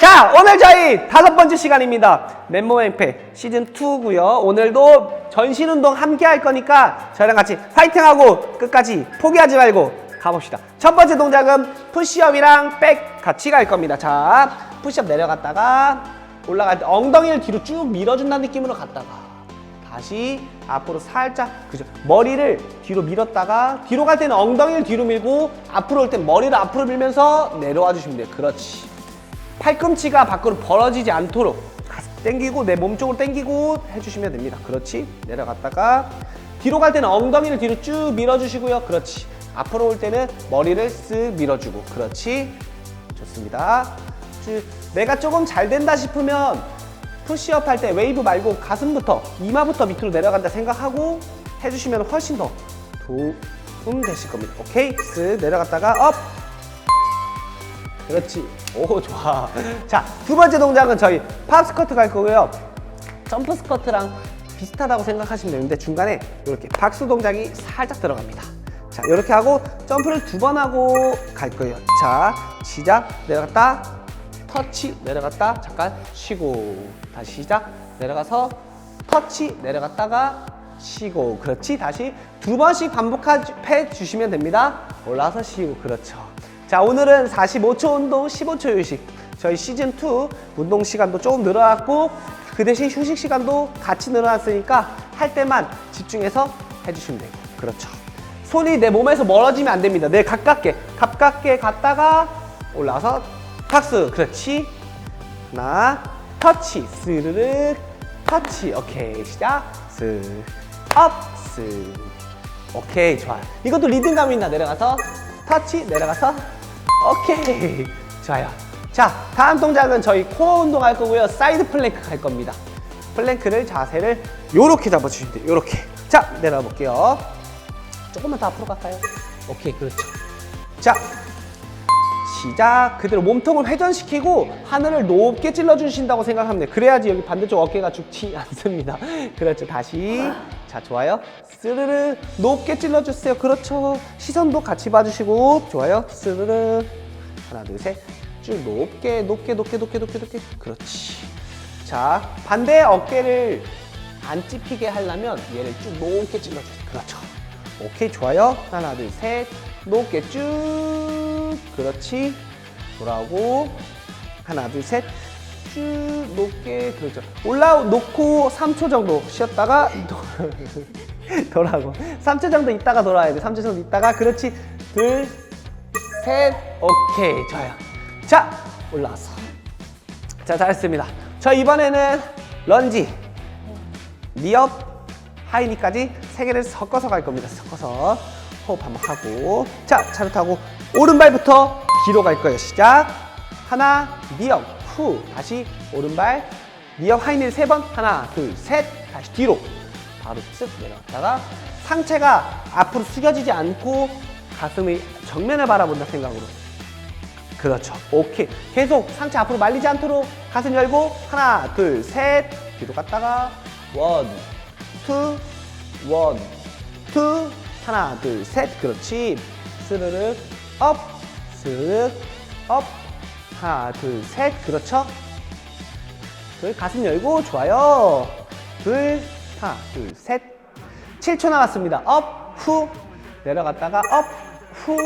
자, 오늘 저희 다섯 번째 시간입니다. 맨몸 앵패 시즌 2고요. 오늘도 전신 운동 함께 할 거니까 저랑 같이 파이팅하고 끝까지 포기하지 말고 가봅시다. 첫 번째 동작은 푸시업이랑 백 같이 갈 겁니다. 자, 푸시업 내려갔다가 올라갈 때 엉덩이를 뒤로 쭉 밀어준다는 느낌으로 갔다가 다시 앞으로 살짝 그죠 머리를 뒤로 밀었다가 뒤로 갈 때는 엉덩이를 뒤로 밀고 앞으로 올 땐 머리를 앞으로 밀면서 내려와 주시면 돼요 그렇지 팔꿈치가 밖으로 벌어지지 않도록 당기고 내 몸 쪽으로 당기고 해주시면 됩니다. 그렇지. 내려갔다가 뒤로 갈 때는 엉덩이를 뒤로 쭉 밀어주시고요. 그렇지. 앞으로 올 때는 머리를 쓱 밀어주고. 그렇지. 좋습니다. 쭉. 내가 조금 잘 된다 싶으면 푸시업 할 때 웨이브 말고 가슴부터 이마부터 밑으로 내려간다 생각하고 해주시면 훨씬 더 도움 되실 겁니다. 오케이? 쓱 내려갔다가 업 그렇지. 오 좋아. 자 두 번째 동작은 저희 팝 스쿼트 갈 거고요. 점프 스쿼트랑 비슷하다고 생각하시면 되는데 중간에 이렇게 박수 동작이 살짝 들어갑니다. 자 이렇게 하고 점프를 두 번 하고 갈 거예요. 자 시작. 내려갔다. 터치. 내려갔다. 잠깐 쉬고. 다시 시작. 내려가서 터치. 내려갔다가 쉬고. 그렇지. 다시 두 번씩 반복해 주시면 됩니다. 올라서 쉬고. 그렇죠 자 오늘은 45초 운동 15초 휴식. 저희 시즌2 운동 시간도 조금 늘어났고 그 대신 휴식 시간도 같이 늘어났으니까 할 때만 집중해서 해주시면 되고 그렇죠. 손이 내 몸에서 멀어지면 안 됩니다. 내 가깝게 가깝게 갔다가 올라와서 박수. 그렇지. 하나 터치. 스르륵. 터치. 오케이. 시작. 스업스. 오케이. 좋아 이것도 리듬감 있나? 내려가서 터치 내려가서 오케이. 좋아요. 자 다음 동작은 저희 코어 운동 할 거고요. 사이드 플랭크 갈 겁니다. 플랭크를 자세를 요렇게 잡아주시면 돼요. 요렇게. 자 내려가 볼게요. 조금만 더 앞으로 갈까요? 오케이 그렇죠. 자 시작. 그대로 몸통을 회전시키고 하늘을 높게 찔러 주신다고 생각하면 돼요. 그래야지 여기 반대쪽 어깨가 죽지 않습니다. 그렇죠. 다시 자 좋아요. 스르르 높게 찔러 주세요. 그렇죠. 시선도 같이 봐주시고. 좋아요. 스르르. 하나 둘 셋. 쭉 높게 높게 높게 높게 높게 높게. 그렇지. 자 반대 어깨를 안 찝히게 하려면 얘를 쭉 높게 찔러 주세요. 그렇죠. 오케이 좋아요. 하나 둘 셋. 높게 쭉. 그렇지. 돌아오고. 하나 둘 셋 쭉 높게 그렇죠. 올라 놓고 3초 정도 쉬었다가 도- 돌아오고. 3초 정도 있다가 돌아야 돼. 3초 정도 있다가 그렇지. 둘 셋 오케이. 좋아요. 자 올라왔어 자 잘했습니다. 저 이번에는 런지 리업 하이니까지 세 개를 섞어서 갈 겁니다. 섞어서 호흡 한번 하고. 자 차렷하고 오른발부터 뒤로 갈 거예요. 시작. 하나 리업 후 다시 오른발 리업 하이닐 세번 하나 둘 셋 다시 뒤로 바로 쓱 내려갔다가 상체가 앞으로 숙여지지 않고 가슴이 정면을 바라본다 생각으로 그렇죠. 오케이. 계속 상체 앞으로 말리지 않도록 가슴 열고 하나, 둘, 셋. 뒤로 갔다가 원, 투, 원, 투. 하나, 둘, 셋. 그렇지. 스르륵 업, 스르륵 업. 하나, 둘, 셋. 그렇죠. 둘, 가슴 열고 좋아요. 둘, 하나, 둘, 셋. 7초 남았습니다. 업, 후, 내려갔다가 업, 후,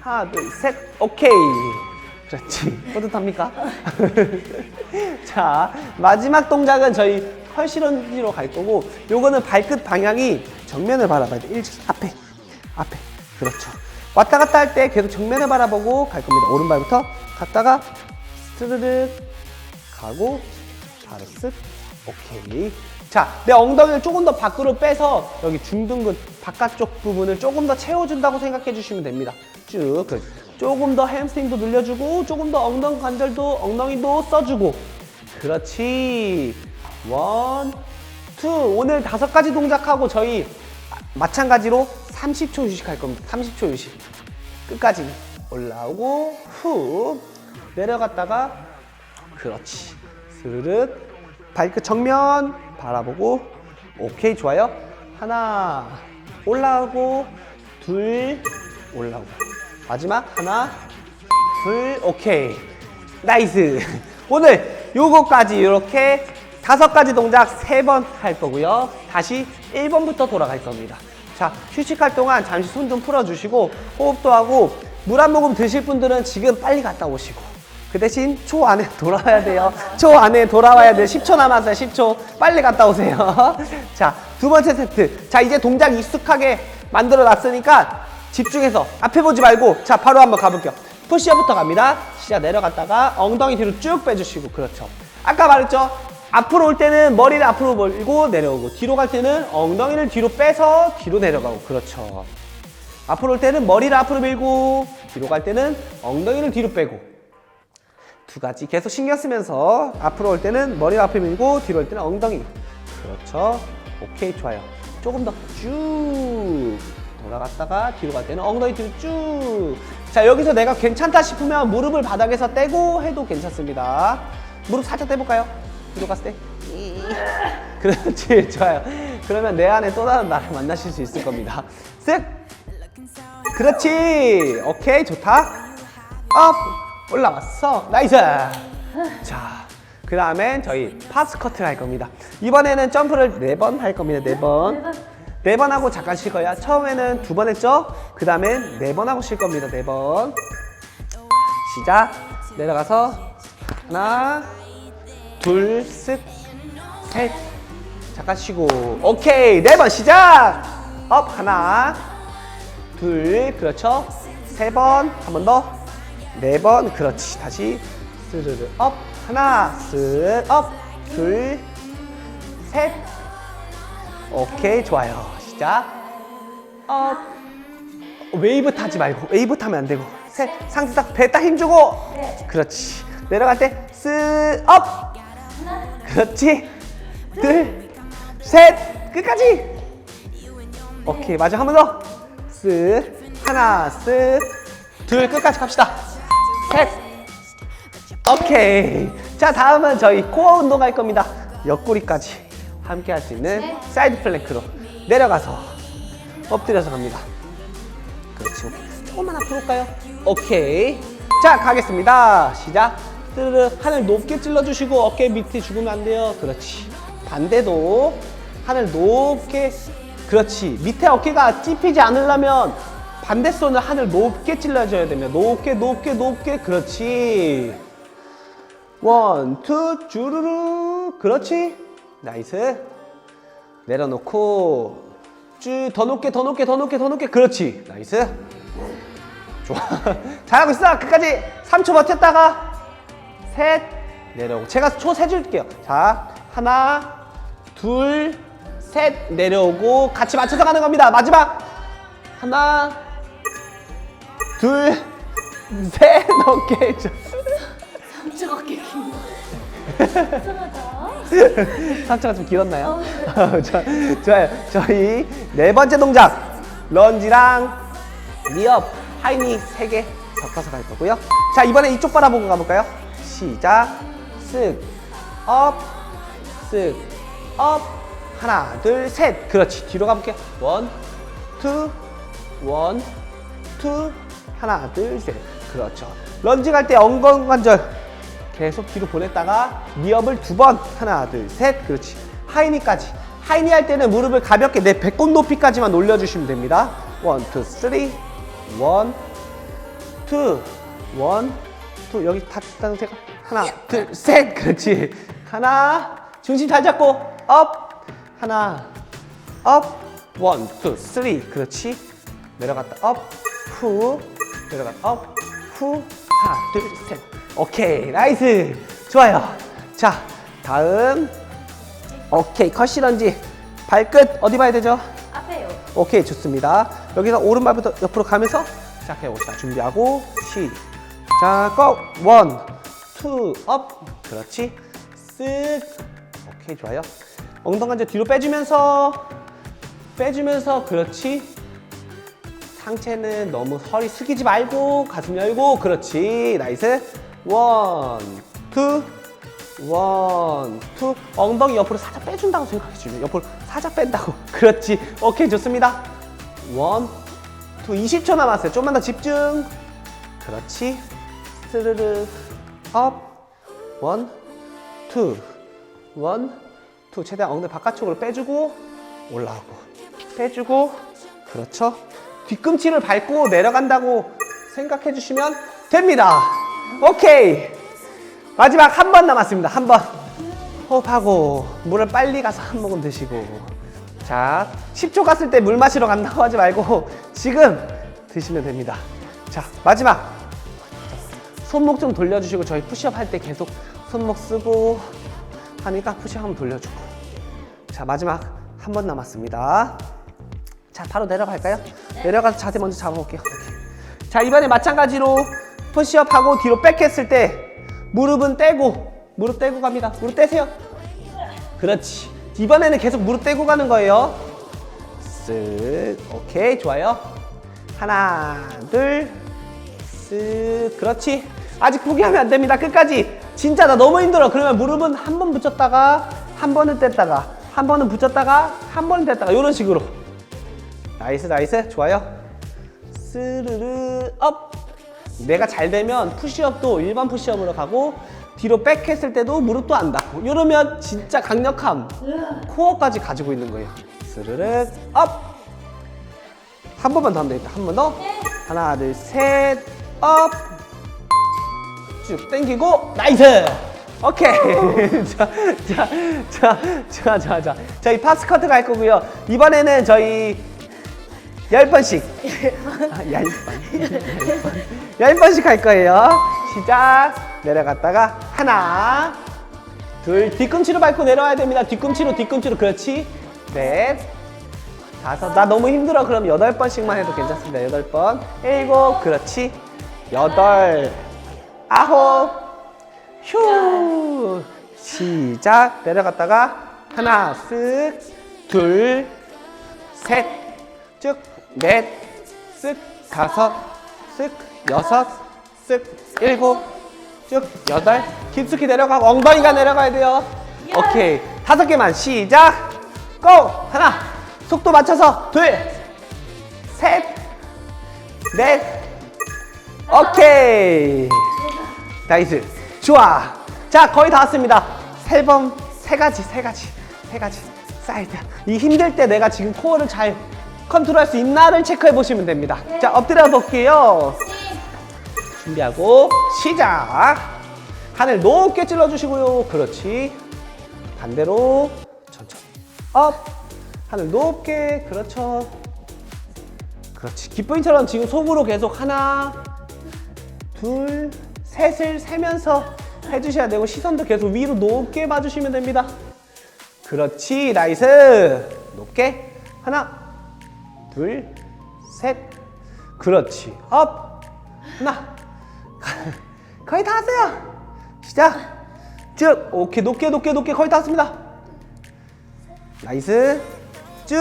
하나, 둘, 셋. 오케이. 그렇지. 뿌듯합니까? 자, 마지막 동작은 저희 컬시런지로 갈 거고, 요거는 발끝 방향이 정면을 바라봐야 돼. 일찍 앞에, 앞에. 그렇죠. 왔다 갔다 할 때 계속 정면을 바라보고 갈 겁니다. 오른발부터 갔다가 스르륵 가고 바로 쓱 오케이. 자 내 엉덩이를 조금 더 밖으로 빼서 여기 중둔근 바깥쪽 부분을 조금 더 채워준다고 생각해 주시면 됩니다. 쭉 그, 조금 더 햄스트링도 늘려주고 조금 더 엉덩이 관절도 엉덩이도 써주고. 그렇지. 원, 투. 오늘 다섯 가지 동작하고 저희 마찬가지로 30초 휴식할 겁니다. 30초 휴식 끝까지 올라오고 후 내려갔다가 그렇지. 스르륵. 발끝 정면 바라보고. 오케이, 좋아요. 하나, 올라오고. 둘, 올라오고. 마지막, 하나, 둘, 오케이. 나이스. 오늘 요거까지 이렇게 다섯 가지 동작 세 번 할 거고요. 다시 1번부터 돌아갈 겁니다. 자, 휴식할 동안 잠시 손 좀 풀어주시고 호흡도 하고 물 한 모금 드실 분들은 지금 빨리 갔다 오시고 그 대신 초 안에 돌아와야 돼요. 초 안에 돌아와야 돼요. 10초 남았어요. 10초. 빨리 갔다 오세요. 자, 두 번째 세트. 자, 이제 동작 익숙하게 만들어 놨으니까 집중해서 앞에 보지 말고 자, 바로 한번 가볼게요. 푸시업부터 갑니다. 시작 내려갔다가 엉덩이 뒤로 쭉 빼주시고 그렇죠. 아까 말했죠. 앞으로 올 때는 머리를 앞으로 몰고 내려오고 뒤로 갈 때는 엉덩이를 뒤로 빼서 뒤로 내려가고 그렇죠. 앞으로 올 때는 머리를 앞으로 밀고 뒤로 갈 때는 엉덩이를 뒤로 빼고 두 가지 계속 신경 쓰면서 앞으로 올 때는 머리를 앞으로 밀고 뒤로 올 때는 엉덩이 그렇죠. 오케이 좋아요. 조금 더 쭉 돌아갔다가 뒤로 갈 때는 엉덩이 뒤로 쭉. 자 여기서 내가 괜찮다 싶으면 무릎을 바닥에서 떼고 해도 괜찮습니다. 무릎 살짝 떼볼까요? 뒤로 갔을 때. 이. 그렇지 좋아요. 그러면 내 안에 또 다른 나를 만나실 수 있을 겁니다. 쓱. 그렇지. 오케이 좋다. 업 올라왔어. 나이스. 자. 그 다음엔 저희 파스커트를 할 겁니다. 이번에는 점프를 네 번 할 겁니다. 네 번. 네 번 하고 잠깐 쉴 거야. 처음에는 두 번 했죠? 그 다음엔 네 번 하고 쉴 겁니다. 네 번. 시작. 내려가서 하나, 둘, 쓱, 셋. 잠깐 쉬고. 오케이. 네 번 시작. 업 하나, 둘, 그렇죠. 세 번, 한 번 더. 네 번, 그렇지. 다시 스르르 업 하나, 쓱 업, 둘, 셋. 오케이, 좋아요. 시작. 업. 웨이브 타지 말고 웨이브 타면 안 되고 셋 상체 딱 배 딱 힘주고 그렇지 내려갈 때쓱업 그렇지? 둘 셋 끝까지! 오케이 마지막 한 번 더 쓱 하나 쓱 둘 끝까지 갑시다. 셋. 오케이. 자 다음은 저희 코어 운동 할 겁니다. 옆구리까지 함께 할 수 있는 사이드 플랭크로 내려가서 엎드려서 갑니다. 그렇지 조금만 앞으로 올까요? 오케이. 자 가겠습니다. 시작 뜨르르 하늘 높게 찔러주시고 어깨 밑에 죽으면 안 돼요 그렇지 반대도 하늘 높게 그렇지 밑에 어깨가 찝히지 않으려면 반대 손을 하늘 높게 찔러줘야 됩니다 높게 높게 높게 그렇지 원, 투, 주르르. 그렇지. 나이스. 내려놓고 쭉 더 높게 더 높게 더 높게 더 높게 그렇지. 나이스. 좋아. 잘하고 있어. 끝까지 3초 버텼다가 셋 내려오고 제가 초 세 줄게요. 자, 하나, 둘, 셋 내려오고 같이 맞춰서 가는 겁니다. 마지막 하나, 둘, 셋 오케이. 엄청 어깨 긴 거. 이상하다. 상처가 좀 길었나요? 자, 좋아요. 저희 네 번째 동작 런지랑 리업 하이니 세 개 섞어서 갈 거고요. 자 이번에 이쪽 바라보고 가볼까요? 시작. 쓱 업, 쓱 업, 하나 둘 셋. 그렇지. 뒤로 가볼게요. 원, 투, 원, 투, 하나 둘 셋. 그렇죠. 런지 갈 때 엉덩관절 계속 뒤로 보냈다가 리업을 두 번. 하나 둘 셋. 그렇지. 하이니까지. 하이니 할 때는 무릎을 가볍게 내 배꼽 높이까지만 올려주시면 됩니다. 원, 투, 쓰리. 원, 투, 원, 투 여기 닿다는 제가 하나 둘 셋! 그렇지. 하나 중심 잘 잡고 업! 하나 업! 원, 투, 쓰리! 그렇지. 내려갔다 업, 후 내려갔다 업, 후 하나 둘 셋! 오케이 나이스! 좋아요. 자 다음. 오케이 컷시런지. 발끝 어디 봐야 되죠? 앞에요. 오케이 좋습니다. 여기서 오른발부터 옆으로 가면서 시작해 봅시다. 준비하고 시작 고! 원, 투, 업 그렇지. 쓱. 오케이 좋아요. 엉덩이 뒤로 빼주면서 빼주면서 그렇지. 상체는 너무 허리 숙이지 말고 가슴 열고 그렇지. 나이스. 원, 투, 원, 투 엉덩이 옆으로 살짝 빼준다고 생각해 주면 옆으로 살짝 뺀다고. 그렇지. 오케이 좋습니다. 원, 투 20초 남았어요. 좀만 더 집중. 그렇지 스르르 업, 원, 투, 원, 투. 최대한 엉덩이 바깥쪽으로 빼주고 올라오고 빼주고 그렇죠. 뒤꿈치를 밟고 내려간다고 생각해 주시면 됩니다. 오케이. 마지막 한 번 남았습니다. 한 번. 호흡하고 물을 빨리 가서 한 모금 드시고 자 10초 갔을 때 물 마시러 간다고 하지 말고 지금 드시면 됩니다. 자 마지막 손목 좀 돌려주시고 저희 푸시업 할 때 계속 손목 쓰고 하니까 푸시업 한번 돌려주고. 자 마지막 한 번 남았습니다. 자 바로 내려갈까요? 내려가서 자세 먼저 잡아볼게요. 오케이. 자 이번에 마찬가지로 푸시업 하고 뒤로 백 했을 때 무릎은 떼고 무릎 떼고 갑니다. 무릎 떼세요. 그렇지. 이번에는 계속 무릎 떼고 가는 거예요. 쓱. 오케이 좋아요. 하나 둘쓱. 그렇지 아직 포기하면 안 됩니다. 끝까지. 진짜 나 너무 힘들어. 그러면 무릎은 한 번 붙였다가 한 번은 뗐다가 한 번은 붙였다가 한 번은 뗐다가 이런 식으로. 나이스 나이스. 좋아요. 스르르 업. 내가 잘 되면 푸시업도 일반 푸시업으로 가고 뒤로 백 했을 때도 무릎도 안 닿고 이러면 진짜 강력함 코어까지 가지고 있는 거예요. 스르르 업. 한 번만 더 하면 되겠다. 한 번 더. 하나, 둘, 셋, 업. 쭉 당기고, 나이스! 오케이. 자, 자, 자, 자, 자, 자. 저희 파스커트 갈 거고요. 이번에는 저희 열 번씩. 아, 열 번. 열 번씩 할 거예요. 시작. 내려갔다가, 하나, 둘, 뒤꿈치로 밟고 내려와야 됩니다. 뒤꿈치로, 뒤꿈치로. 그렇지. 넷, 다섯. 나 너무 힘들어. 그럼 여덟 번씩만 해도 괜찮습니다. 여덟 번. 일곱. 그렇지. 여덟. 아홉. 휴. 시작. 내려갔다가 하나, 쓱. 둘. 셋. 쭉. 넷. 쓱. 다섯. 쓱. 여섯. 쓱. 일곱. 쭉. 여덟. 깊숙이 내려가고 엉덩이가 내려가야 돼요. 오케이. 다섯 개만 시작. 고! 하나. 속도 맞춰서 둘, 셋, 넷, 오케이. 나이스. 좋아. 자, 거의 다 왔습니다. 세 번, 세 가지, 세 가지, 세 가지. 사이드. 이 힘들 때 내가 지금 코어를 잘 컨트롤할 수 있나를 체크해 보시면 됩니다. 자, 엎드려 볼게요. 준비하고 시작. 하늘 높게 찔러 주시고요. 그렇지. 반대로 천천히. 업. 하늘 높게. 그렇죠. 그렇지. 기쁨이처럼 지금 속으로 계속 하나, 둘, 셋을 세면서 해주셔야 되고 시선도 계속 위로 높게 봐주시면 됩니다. 그렇지. 나이스. 높게. 하나, 둘, 셋. 그렇지. 업. 하나. 거의 다 왔어요. 시작. 쭉. 오케이. 높게, 높게, 높게. 거의 다 왔습니다. 나이스. 쭉.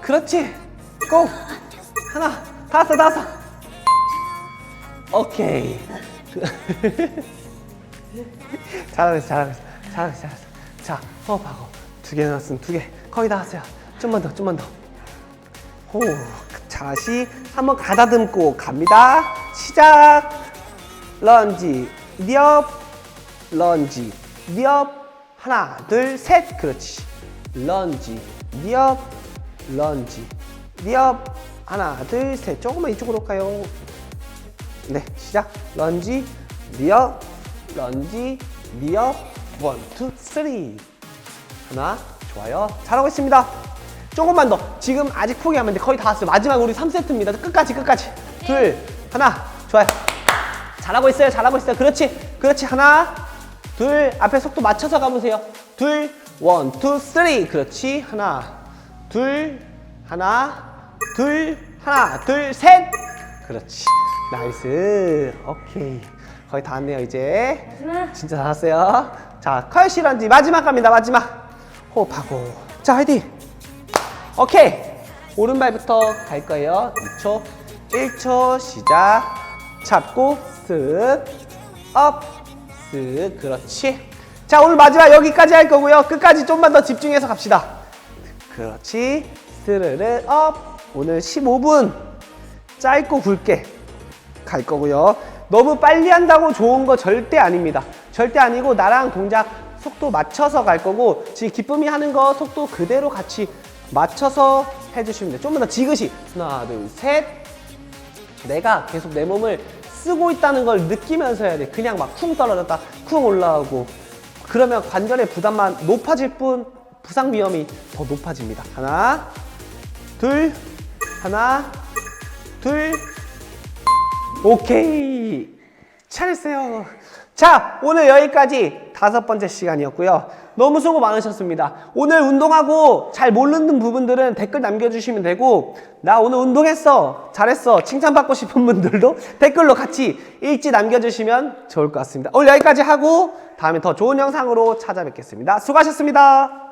그렇지. 고. 하나. 다 왔어, 다 왔어. 오케이. 잘하고 있어, 잘하고 있어. 잘하고 있어, 잘하고 있어. 자, 호흡하고. 두개 나왔으면 두 개. 거의 다 왔어요. 좀만 더, 좀만 더. 호. 다시 한번 가다듬고 갑니다. 시작. 런지, 니업, 런지, 니업. 하나, 둘, 셋. 그렇지. 런지, 니업, 런지, 니업. 하나, 둘, 셋. 조금만 이쪽으로 올까요? 네, 시작. 런지, 니업, 런지, 니업. 원, 투, 쓰리. 하나, 좋아요. 잘하고 있습니다. 조금만 더. 지금 아직 포기하면 돼. 거의 다 왔어요. 마지막 우리 3세트입니다. 끝까지, 끝까지. 둘, 하나, 좋아요. 잘하고 있어요. 잘하고 있어요. 그렇지. 그렇지. 하나, 둘. 앞에 속도 맞춰서 가보세요. 둘, 원, 투, 쓰리. 그렇지. 하나, 둘, 하나, 둘, 하나, 둘, 셋. 그렇지. 나이스. 오케이. 거의 다 왔네요, 이제. 진짜 다 왔어요. 자, 컬시런지 마지막 갑니다. 마지막. 호흡하고. 자, 화이팅. 오케이. 오른발부터 갈 거예요. 2초. 1초 시작. 잡고 쓱. 업. 쓱. 그렇지. 자, 오늘 마지막 여기까지 할 거고요. 끝까지 좀만 더 집중해서 갑시다. 그렇지. 스르르 업. 오늘 15분 짧고 굵게 갈 거고요. 너무 빨리 한다고 좋은 거 절대 아닙니다. 절대 아니고 나랑 동작 속도 맞춰서 갈 거고 지금 기쁨이 하는 거 속도 그대로 같이 맞춰서 해주시면 돼요. 좀더 지그시 하나 둘 셋. 내가 계속 내 몸을 쓰고 있다는 걸 느끼면서 해야 돼. 그냥 막 쿵 떨어졌다 쿵 올라오고 그러면 관절의 부담만 높아질 뿐 부상 위험이 더 높아집니다. 하나 둘 하나 둘 오케이. 잘했어요. 자 오늘 여기까지 다섯 번째 시간이었고요. 너무 수고 많으셨습니다. 오늘 운동하고 잘 모르는 부분들은 댓글 남겨주시면 되고 나 오늘 운동했어 잘했어 칭찬받고 싶은 분들도 댓글로 같이 일지 남겨주시면 좋을 것 같습니다. 오늘 여기까지 하고 다음에 더 좋은 영상으로 찾아뵙겠습니다. 수고하셨습니다